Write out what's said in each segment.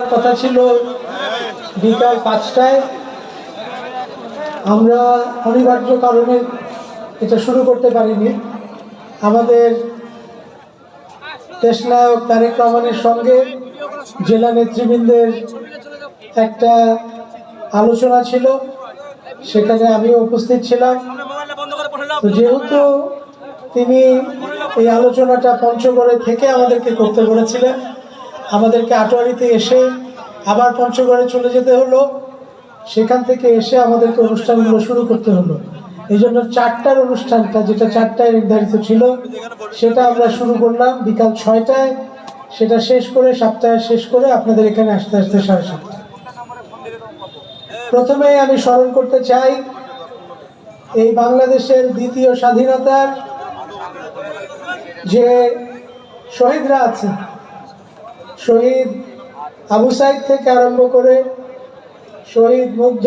কথা ছিল বিকাল পাঁচটায়। আমরা অনিবার্য কারণে এটা শুরু করতে পারিনি। আমাদের দেশনায়ক তারেক রহমানের সঙ্গে জেলা নেতৃবৃন্দের একটা আলোচনা ছিল। সেখানে আমিও উপস্থিত ছিলাম। যেহেতু তিনি এই আলোচনাটা পঞ্চগড়ে থেকে আমাদেরকে করতে বলেছিলেন আমাদেরকে আটোয়ারিতে এসে আবার পঞ্চগড়ে চলে যেতে হলো। সেখান থেকে এসে আমাদেরকে অনুষ্ঠানগুলো শুরু করতে হলো। এই জন্য চারটার অনুষ্ঠানটা, যেটা চারটায় নির্ধারিত ছিল, সেটা আমরা শুরু করলাম বিকাল ছয়টায়। সেটা শেষ করে সাতটায় শেষ করে আপনাদের এখানে আসতে আসতে সাড়ে সাতটা। প্রথমে আমি স্মরণ করতে চাই, এই বাংলাদেশের দ্বিতীয় স্বাধীনতার যে শহীদরা আছে শহীদ আবু সাইদ থেকে আরম্ভ করে শহীদ মুগ্ধ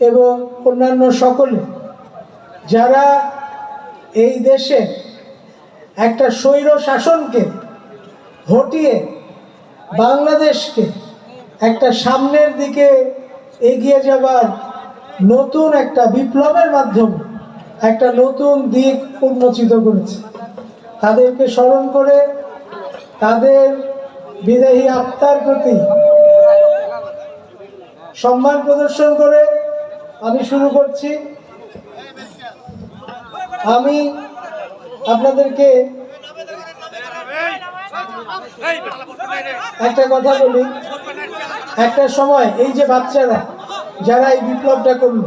এবং অন্যান্য সকলে, যারা এই দেশে একটা স্বৈর শাসনকে হটিয়ে বাংলাদেশকে একটা সামনের দিকে এগিয়ে যাবার নতুন একটা বিপ্লবের মাধ্যমে একটা নতুন দিক উন্মোচিত করেছে। তাদেরকে স্মরণ করে তাদের বিদেহী আত্মার প্রতি সম্মান প্রদর্শন করে আমি শুরু করছি। আমি আপনাদেরকে একটা কথা বলি। একটা সময় এই যে বাচ্চারা, যারা এই বিপ্লবটা করল,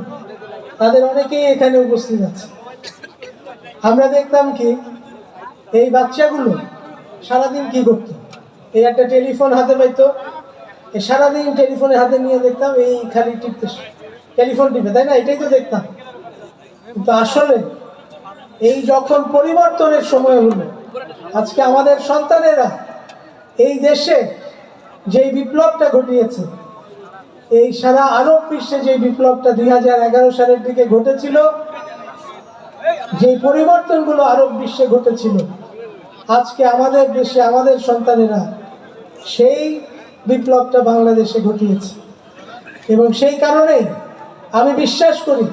তাদের অনেকেই এখানে উপস্থিত আছে। আমরা দেখতাম কি, এই বাচ্চাগুলো সারাদিন কি করতো? এই একটা টেলিফোন হাতে পাইতো। সারাদিন টেলিফোনে হাতে নিয়ে দেখতাম, এই খালি টিপতে টেলিফোন টিপে, তাই না? এটাই তো দেখতাম। কিন্তু আসলে এই যখন পরিবর্তনের সময় হলো, আজকে আমাদের সন্তানেরা এই দেশে যেই বিপ্লবটা ঘটিয়েছে, এই সারা আরব বিশ্বে যে বিপ্লবটা দুই হাজার এগারো সালের দিকে ঘটেছিল যে পরিবর্তনগুলো আরব বিশ্বে ঘটেছিল, আজকে আমাদের দেশে আমাদের সন্তানেরা সেই বিপ্লবটা বাংলাদেশে ঘটিয়েছে। এবং সেই কারণেই আমি বিশ্বাস করি,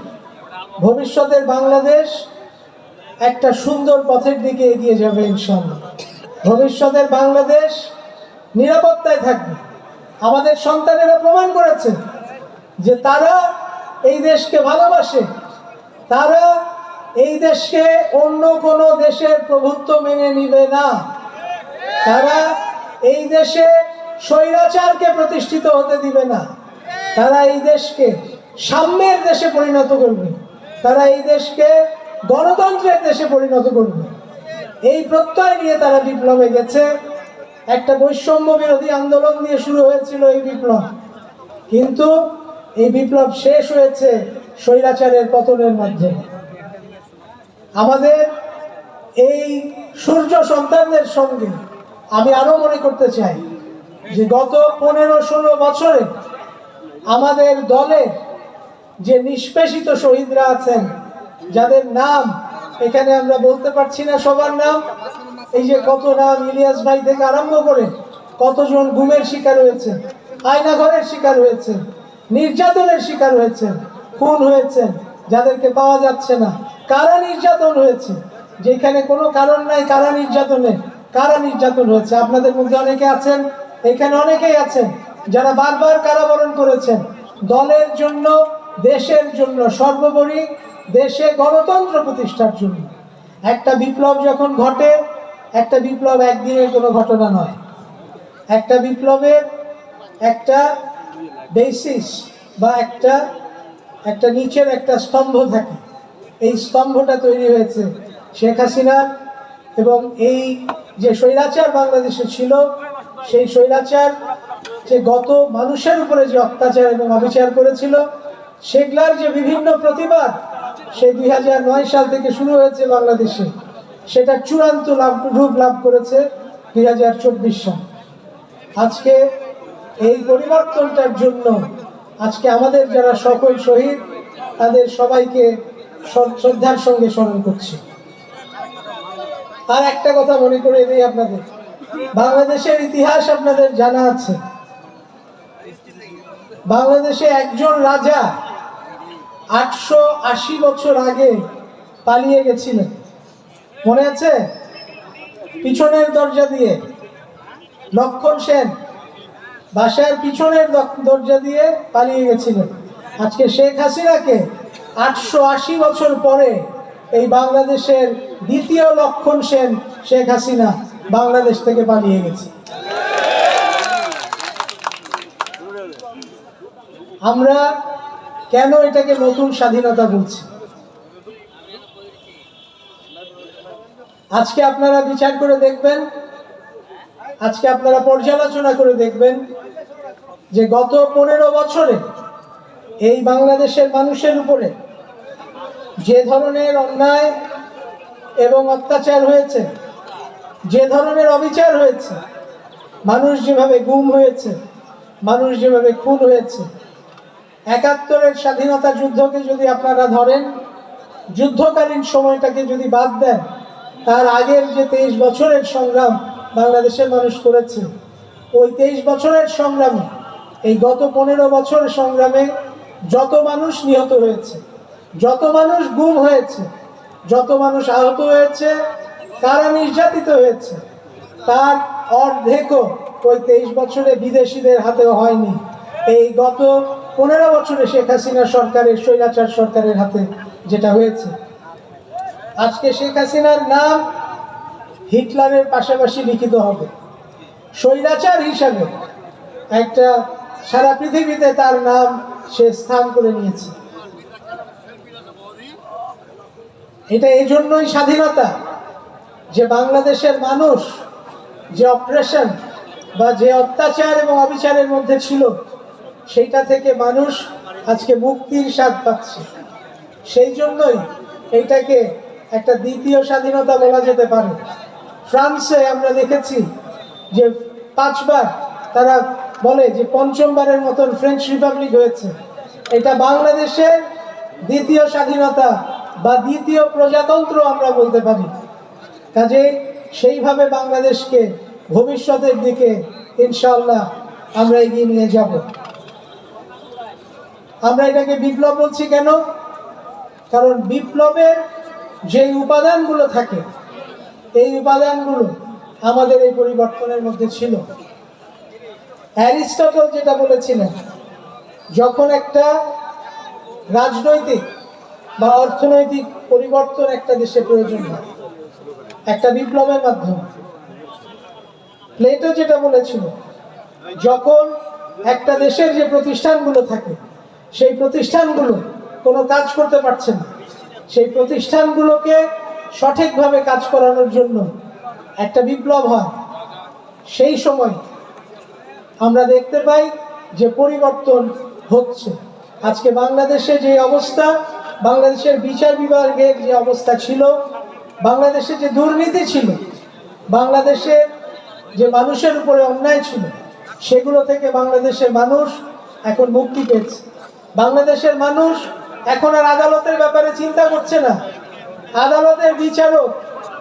ভবিষ্যতের বাংলাদেশ একটা সুন্দর পথের দিকে এগিয়ে যাবে ইনশাল্লাহ ভবিষ্যতের বাংলাদেশ নিরাপত্তায় থাকবে। আমাদের সন্তানেরা প্রমাণ করেছে যে তারা এই দেশকে ভালোবাসে, তারা এই দেশকে অন্য কোনো দেশের প্রভুত্ব মেনে নিবে না। তারা এই দেশে স্বৈরাচারকে প্রতিষ্ঠিত হতে দিবে না। তারা এই দেশকে সাম্যের দেশে পরিণত করবে। তারা এই দেশকে গণতন্ত্রের দেশে পরিণত করবে। এই প্রত্যয় নিয়ে তারা বিপ্লবে গেছে। একটা বৈষম্য বিরোধী আন্দোলন দিয়ে শুরু হয়েছিল এই বিপ্লব। কিন্তু এই বিপ্লব শেষ হয়েছে স্বৈরাচারের পতনের মাধ্যমে। আমাদের এই সূর্য সন্তানদের সঙ্গে আমি আরও মনে করতে চাই যে গত পনেরো ষোলো বছরে আমাদের দলে যে নিষ্পেষিত শহীদরা আছেন, যাদের নাম এখানে আমরা বলতে পারছি না সবার নাম, এই যে কত নাম ইলিয়াস ভাই থেকে আরম্ভ করে কতজন গুমের শিকার হয়েছে, আয়নাঘরের শিকার হয়েছে, নির্যাতনের শিকার হয়েছেন খুন হয়েছেন যাদেরকে পাওয়া যাচ্ছে না। কারা নির্যাতন হয়েছে? যেখানে কোনো কারণ নাই, কারা নির্যাতনে? কারা নির্যাতন হয়েছে আপনাদের মধ্যে অনেকে আছেন, এখানে অনেকেই আছেন, যারা বারবার কারাবরণ করেছেন। দলের জন্য, দেশের জন্য, সর্বোপরি দেশে গণতন্ত্র প্রতিষ্ঠার জন্য। একটা বিপ্লব যখন ঘটে, একটা বিপ্লব একদিনের কোনো ঘটনা নয়। একটা বিপ্লবের একটা বেসিস বা একটা একটা নিচের একটা স্তম্ভ থাকে। এই স্তম্ভটা তৈরি হয়েছে শেখ হাসিনা এবং এই যে স্বৈরাচার বাংলাদেশে ছিল, সেই স্বৈরাচার যে গত মানুষের উপরে যে অত্যাচার এবং অবিচার করেছিল, সেগুলার যে বিভিন্ন প্রতিবাদ, সেই দুই নয় সাল থেকে শুরু হয়েছে বাংলাদেশে। সেটা চূড়ান্ত লাভ, রূপ লাভ করেছে দুই হাজার চব্বিশ সাল। আজকে এই পরিবর্তনটার জন্য আজকে আমাদের যারা সকল শহীদ, তাদের সবাইকে শ্রদ্ধার সঙ্গে স্মরণ করছি। আর একটা কথা মনে করে দিই আপনাদের। বাংলাদেশের ইতিহাস আপনাদের জানা আছে। বাংলাদেশে একজন রাজা আটশো আশি বছর আগে পালিয়ে গেছিলেন। মনে আছে? পিছনের দরজা দিয়ে। লক্ষণ সেন বাসার পিছনের দরজা দিয়ে পালিয়ে গেছিলেন। আজকে শেখ হাসিনাকে আটশো আশি বছর পরে এই বাংলাদেশের দ্বিতীয় লক্ষণ সেন শেখ হাসিনা বাংলাদেশ থেকে পালিয়ে গেছে। আমরা কেন এটাকে নতুন স্বাধীনতা বলছি? আজকে আপনারা বিচার করে দেখবেন, আজকে আপনারা পর্যালোচনা করে দেখবেন যে গত পনেরো বছরে এই বাংলাদেশের মানুষের উপরে যে ধরনের অন্যায় এবং অত্যাচার হয়েছে, যে ধরনের অবিচার হয়েছে, মানুষ যেভাবে গুম হয়েছে, মানুষ যেভাবে খুন হয়েছে, একাত্তরের স্বাধীনতা যুদ্ধকে যদি আপনারা ধরেন, যুদ্ধকালীন সময়টাকে যদি বাদ দেন, তার আগের যে তেইশ বছরের সংগ্রাম বাংলাদেশের মানুষ করেছে, ওই তেইশ বছরের সংগ্রামে, এই গত পনেরো বছরের সংগ্রামে যত মানুষ নিহত হয়েছে যত মানুষ গুম হয়েছে, যত মানুষ আহত হয়েছে কারা নির্যাতিত হয়েছে। তার অর্ধেকও ওই তেইশ বছরে বিদেশিদের হাতেও হয়নি। এই গত পনেরো বছরে শেখ হাসিনা সরকারের, স্বৈরাচার সরকারের হাতে যেটা হয়েছে। আজকে শেখ হাসিনার নাম হিটলারের পাশাপাশি লিখিত হবে। স্বৈরাচার হিসাবে একটা সারা পৃথিবীতে তার নাম সে স্থান করে নিয়েছে। এটা এই জন্যই স্বাধীনতা যে বাংলাদেশের মানুষ যে অপারেশন বা যে অত্যাচার এবং অবিচারের মধ্যে ছিল, সেইটা থেকে মানুষ আজকে মুক্তির স্বাদ পাচ্ছে। সেই জন্যই এইটাকে একটা দ্বিতীয় স্বাধীনতা বলা যেতে পারে। ফ্রান্সে আমরা দেখেছি যে পাঁচবার তারা বলে যে পঞ্চমবারের মতন ফ্রেঞ্চ রিপাবলিক হয়েছে। এটা বাংলাদেশের দ্বিতীয় স্বাধীনতা বা দ্বিতীয় প্রজাতন্ত্র আমরা বলতে পারি। কাজে সেইভাবে বাংলাদেশকে ভবিষ্যতের দিকে ইনশাল্লাহ আমরা এগিয়ে নিয়ে যাব। আমরা এটাকে বিপ্লব বলছি কেন? কারণ বিপ্লবের যে উপাদানগুলো থাকে, এই উপাদানগুলো আমাদের এই পরিবর্তনের মধ্যে ছিল। অ্যারিস্টটল যেটা বলেছিলেন, যখন একটা রাজনৈতিক বা অর্থনৈতিক পরিবর্তন একটা দেশে প্রয়োজন হয়। একটা বিপ্লবের মাধ্যমে। প্লেটো যেটা বলেছিল, যখন একটা দেশের যে প্রতিষ্ঠানগুলো থাকে, সেই প্রতিষ্ঠানগুলো কোনো কাজ করতে পারছে না। সেই প্রতিষ্ঠানগুলোকে সঠিকভাবে কাজ করানোর জন্য একটা বিপ্লব হয়। সেই সময় আমরা দেখতে পাই যে পরিবর্তন হচ্ছে। আজকে বাংলাদেশে যে অবস্থা বাংলাদেশের বিচার বিভাগের যে অবস্থা ছিল, বাংলাদেশে যে দুর্নীতি ছিল, বাংলাদেশে যে মানুষের উপরে অন্যায় ছিল, সেগুলো থেকে বাংলাদেশের মানুষ এখন মুক্তি পেয়েছে। বাংলাদেশের মানুষ এখন আর আদালতের ব্যাপারে চিন্তা করছে না। আদালতের বিচারক,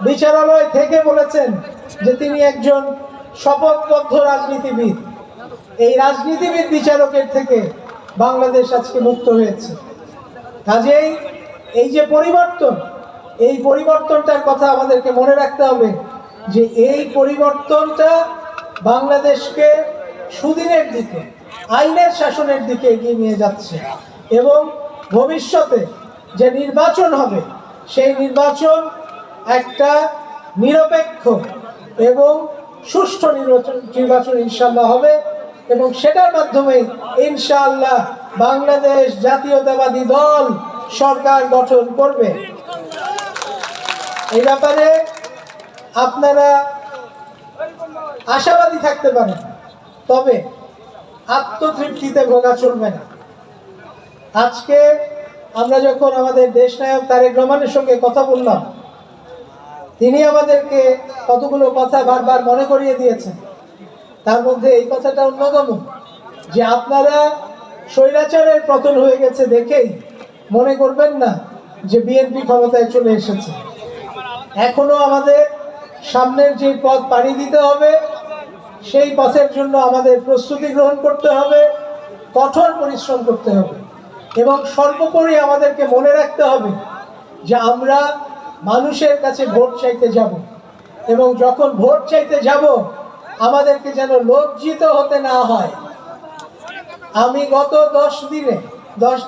বিচারালয় থেকে বলেছেন যে তিনি একজন শপথবদ্ধ রাজনীতিবিদ। এই রাজনীতিবিদ, বিচারকের থেকে বাংলাদেশ আজকে মুক্ত হয়েছে। কাজেই এই যে পরিবর্তন, এই পরিবর্তনটার কথা আমাদেরকে মনে রাখতে হবে যে এই পরিবর্তনটা বাংলাদেশকে সুদিনের দিকে, আইনের শাসনের দিকে এগিয়ে নিয়ে যাচ্ছে এবং ভবিষ্যতে যে নির্বাচন হবে, সেই নির্বাচন একটা নিরপেক্ষ এবং সুষ্ঠু নির্বাচন নির্বাচন ইনশাল্লাহ হবে। এবং সেটার মাধ্যমে ইনশাআল্লাহ বাংলাদেশ জাতীয়তাবাদী দল সরকার গঠন করবে। এই ব্যাপারে আপনারা আশাবাদী থাকতে পারেন, তবে আত্মতৃপ্তিতে ভোগা চলবে না। আজকে আমরা যখন আমাদের দেশ নায়ক তারেক রহমানের সঙ্গে কথা বললাম, তিনি আমাদেরকে কতগুলো কথা বারবার মনে করিয়ে দিয়েছেন। তার মধ্যে এই কথাটা অন্যতম, যে আপনারা স্বৈরাচারের পতন হয়ে গেছে দেখেই মনে করবেন না যে বিএনপি ক্ষমতায় চলে এসেছে। এখনও আমাদের সামনের যে পথ পাড়ি দিতে হবে, সেই পথের জন্য আমাদের প্রস্তুতি গ্রহণ করতে হবে, কঠোর পরিশ্রম করতে হবে এবং সর্বোপরি আমাদেরকে মনে রাখতে হবে যে আমরা মানুষের কাছে ভোট চাইতে যাব এবং যখন ভোট চাইতে যাব আমাদেরকে যেন লজ্জিত হতে না হয়। আমি গত দশ দিনে, দশ,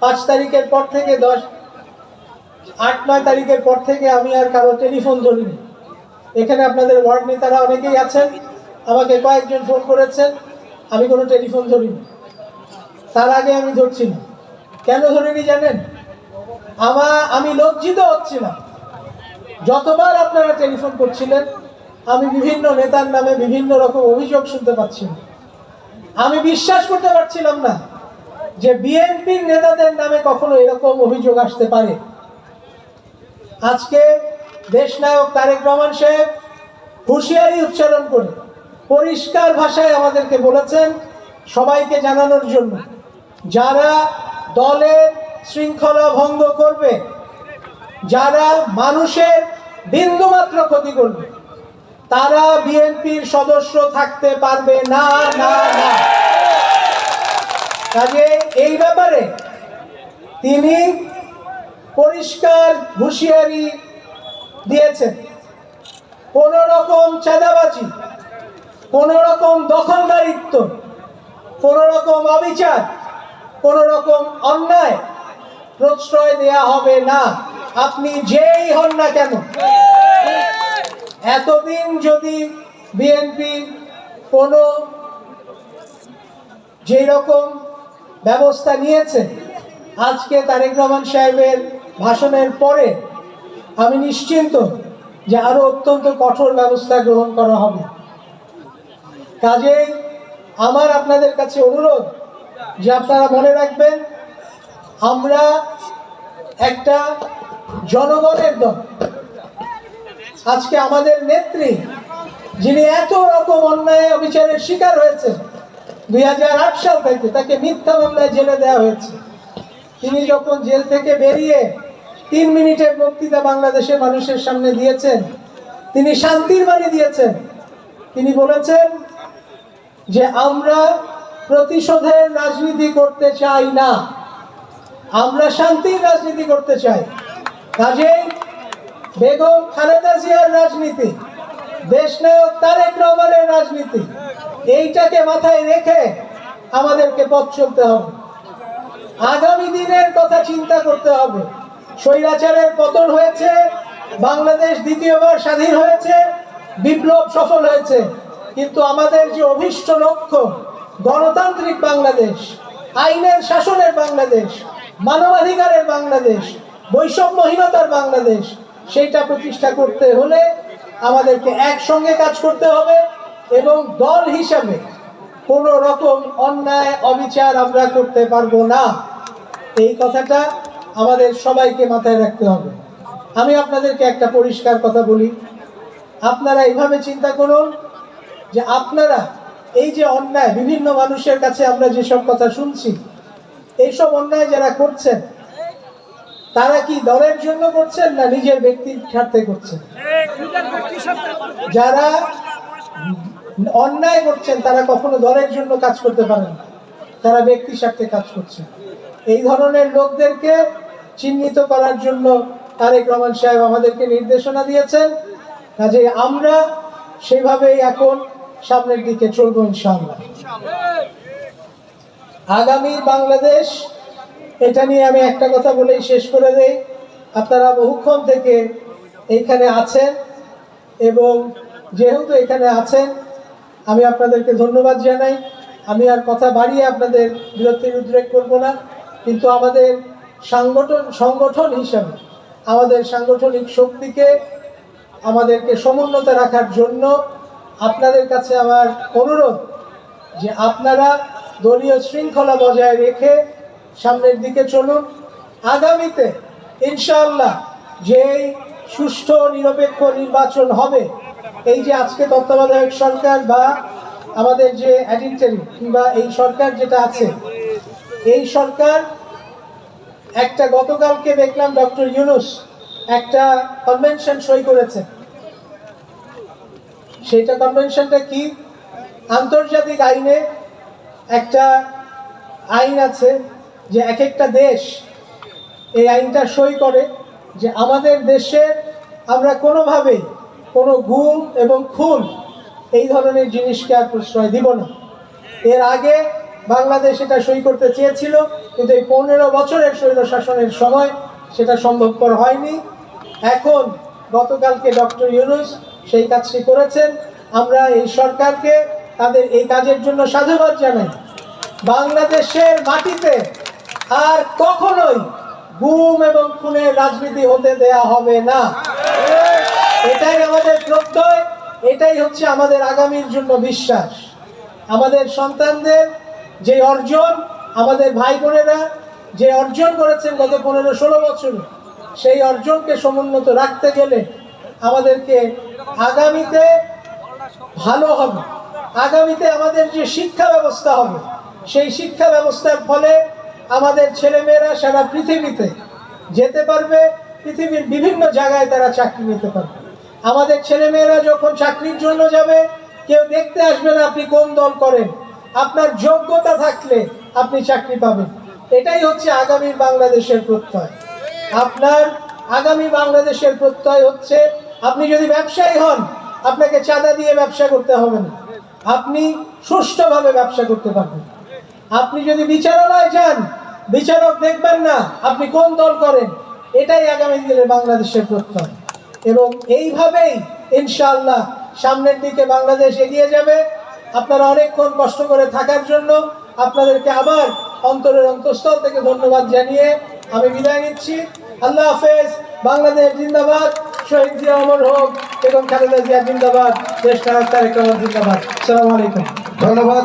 পাঁচ তারিখের পর থেকে দশ, আট, নয় তারিখের পর থেকে আমি আর কারও টেলিফোন ধরিনি। এখানে আপনাদের ওয়ার্ড নেতারা অনেকেই আছেন, আমাকে কয়েকজন ফোন করেছেন, আমি কোনো টেলিফোন ধরিনি। তার আগে আমি ধরছি না কেন ধরিনি জানেন? আমার আমি লজ্জিত হচ্ছি না যতবার আপনারা টেলিফোন করছিলেন আমি বিভিন্ন নেতার নামে বিভিন্ন রকম অভিযোগ শুনতে পাচ্ছিলাম আমি বিশ্বাস করতে পারছিলাম না যে বিএনপির নেতাদের নামে কখনো এরকম অভিযোগ আসতে পারে। আজকে দেশনায়ক তারেক রহমান সাহেব হুঁশিয়ারি উচ্চারণ করে পরিষ্কার ভাষায় আমাদেরকে বলেছেন সবাইকে জানানোর জন্য, যারা দলের শৃঙ্খলা ভঙ্গ করবে, যারা মানুষের বিন্দুমাত্র ক্ষতি করবে তারা বিএনপির সদস্য থাকতে পারবে না না না। কাজে এই ব্যাপারে তিনি পরিষ্কার হুঁশিয়ারি দিয়েছেন। কোন রকম চাঁদাবাজি, কোন রকম দখলদারিত্ব, কোন রকম অবিচার, কোন রকম অন্যায় প্রশ্রয় দেয়া হবে না। আপনি যেই হন না কেন এতদিন যদি বিএনপি কোনো যেই রকম ব্যবস্থা নিয়েছে, আজকে তারেক রহমান সাহেবের ভাষণের পরে আমি নিশ্চিন্ত যে আরও অত্যন্ত কঠোর ব্যবস্থা গ্রহণ করা হবে। কাজেই আমার আপনাদের কাছে অনুরোধ যে আপনারা মনে রাখবেন, আমরা একটা জনগণের দল আজকে আমাদের নেত্রী, যিনি এত রকম অন্যায় অবিচারের শিকার হয়েছেন, দুই সাল থেকে তাকে মিথ্যা মামলায় জেলে দেওয়া হয়েছে। তিনি যখন জেল থেকে বেরিয়ে তিন মিনিটের বক্তৃতা বাংলাদেশের মানুষের সামনে দিয়েছেন, তিনি শান্তির বাণী দিয়েছেন। তিনি বলেছেন যে, আমরা প্রতিশোধের রাজনীতি করতে চাই না। আমরা শান্তির রাজনীতি করতে চাই। কাজেই বেগম খালেদা জিয়ার রাজনীতি দেশনায়ক তারেক রহমানের রাজনীতি, এইটাকে মাথায় রেখে আমাদেরকে পথ চলতে হবে। আগামী দিনের কথা চিন্তা করতে হবে। স্বৈরাচারের পতন হয়েছে, বাংলাদেশ দ্বিতীয়বার স্বাধীন হয়েছে, বিপ্লব সফল হয়েছে, কিন্তু আমাদের যে অভিষ্ট লক্ষ্য, গণতান্ত্রিক বাংলাদেশ, আইনের শাসনের বাংলাদেশ, মানবাধিকারের বাংলাদেশ, বৈষম্যহীনতার বাংলাদেশ সেইটা প্রতিষ্ঠা করতে হলে আমাদেরকে একসঙ্গে কাজ করতে হবে এবং দল হিসাবে কোনো রকম অন্যায়, অবিচার আমরা করতে পারব না। এই কথাটা আমাদের সবাইকে মাথায় রাখতে হবে। আমি আপনাদেরকে একটা পরিষ্কার কথা বলি। আপনারা এইভাবে চিন্তা করুন যে আপনারা এই যে অন্যায়, বিভিন্ন মানুষের কাছে আমরা যেসব কথা শুনছি, এইসব অন্যায় যারা করছেন তারা কি দলের জন্য করছেন না নিজের ব্যক্তির স্বার্থে করছেন? যারা অন্যায় করছেন, তারা কখনো দলের জন্য কাজ করতে পারেন না। তারা ব্যক্তি স্বার্থে কাজ করছেন। এই ধরনের লোকদেরকে চিহ্নিত করার জন্য তারেক রহমান সাহেব আমাদেরকে নির্দেশনা দিয়েছেন। কাজে আমরা সেভাবেই এখন সামনের দিকে চলবো ইনশাআল্লাহ। আগামী বাংলাদেশ এটা নিয়ে আমি একটা কথা বলেই শেষ করে দেই। আপনারা বহুক্ষণ থেকে এইখানে আছেন এবং যেহেতু এখানে আছেন, আমি আপনাদেরকে ধন্যবাদ জানাই। আমি আর কথা বাড়িয়ে আপনাদের বিরক্তির উদ্রেক করব না, কিন্তু আমাদের সাংগঠন, সংগঠন হিসাবে, আমাদের সাংগঠনিক শক্তিকে আমাদেরকে সমুন্নত রাখার জন্য আপনাদের কাছে আমার অনুরোধ যে আপনারা দলীয় শৃঙ্খলা বজায় রেখে সামনের দিকে চলুন। আগামীতে ইনশাআল্লাহ যেই সুষ্ঠু নিরপেক্ষ নির্বাচন হবে, এই যে আজকে তত্ত্বাবধায়ক সরকার বা আমাদের যে অ্যাডিক্টারি কিংবা এই সরকার যেটা আছে, এই সরকার একটা গতকালকে দেখলাম ডক্টর ইউনুস একটা কনভেনশন সই করেছে। সেটা কনভেনশনটা কি? আন্তর্জাতিক আইনে একটা আইন আছে যে এক একটা দেশ এই আইনটা সই করে যে আমাদের দেশে আমরা কোনোভাবেই কোনো গুম এবং খুন এই ধরনের জিনিসকে আর প্রশ্রয় দিব না। এর আগে বাংলাদেশ এটা সই করতে চেয়েছিল, কিন্তু এই পনেরো বছরের স্বৈর শাসনের সময় সেটা সম্ভবপর হয়নি। এখন গতকালকে ডক্টর ইউনুস সেই কাজটি করেছেন। আমরা এই সরকারকে তাদের এই কাজের জন্য সাধুবাদ জানাই। বাংলাদেশের মাটিতে আর কখনোই গুম এবং খুনের রাজনীতি হতে দেয়া হবে না। এটাই আমাদের প্রত্যয়, এটাই হচ্ছে আমাদের আগামীর জন্য বিশ্বাস। আমাদের সন্তানদের যে অর্জন আমাদের ভাই বোনেরা যে অর্জন করেছেন গত পনেরো ষোলো বছরে, সেই অর্জনকে সমুন্নত রাখতে গেলে আমাদেরকে আগামীতে ভালো হবে। আগামীতে আমাদের যে শিক্ষা ব্যবস্থা হবে, সেই শিক্ষা ব্যবস্থার ফলে আমাদের ছেলেমেয়েরা সারা পৃথিবীতে যেতে পারবে, পৃথিবীর বিভিন্ন জায়গায় তারা চাকরি নিতে পারবে। আমাদের ছেলেমেয়েরা যখন চাকরির জন্য যাবে, কেউ দেখতে আসবে না আপনি কোন দল করেন। আপনার যোগ্যতা থাকলে আপনি চাকরি পাবেন। এটাই হচ্ছে আগামী বাংলাদেশের প্রত্যয়। আপনার আগামী বাংলাদেশের প্রত্যয় হচ্ছে, আপনি যদি ব্যবসায়ী হন, আপনাকে চাঁদা দিয়ে ব্যবসা করতে হবে না। আপনি সুষ্ঠুভাবে ব্যবসা করতে পারবেন। আপনি যদি বিচারালয় যান, বিচারক দেখবেন না আপনি কোন দল করেন। এটাই আগামী দিনের বাংলাদেশের প্রত্যয়। এবং এইভাবেই ইনশাআল্লাহ সামনের দিকে বাংলাদেশ এগিয়ে যাবে। আপনারা অনেকক্ষণ কষ্ট করে থাকার জন্য আপনাদেরকে আবার অন্তরের অন্তঃস্থল থেকে ধন্যবাদ জানিয়ে আমি বিদায় নিচ্ছি। আল্লাহ হাফেজ, বাংলাদেশ জিন্দাবাদ, শহীদ জিয়া অমর হোক এবং খালেদা জিয়া জিন্দাবাদ, দেশ তারেক জিন্দাবাদ। আসসালামু আলাইকুম। ধন্যবাদ।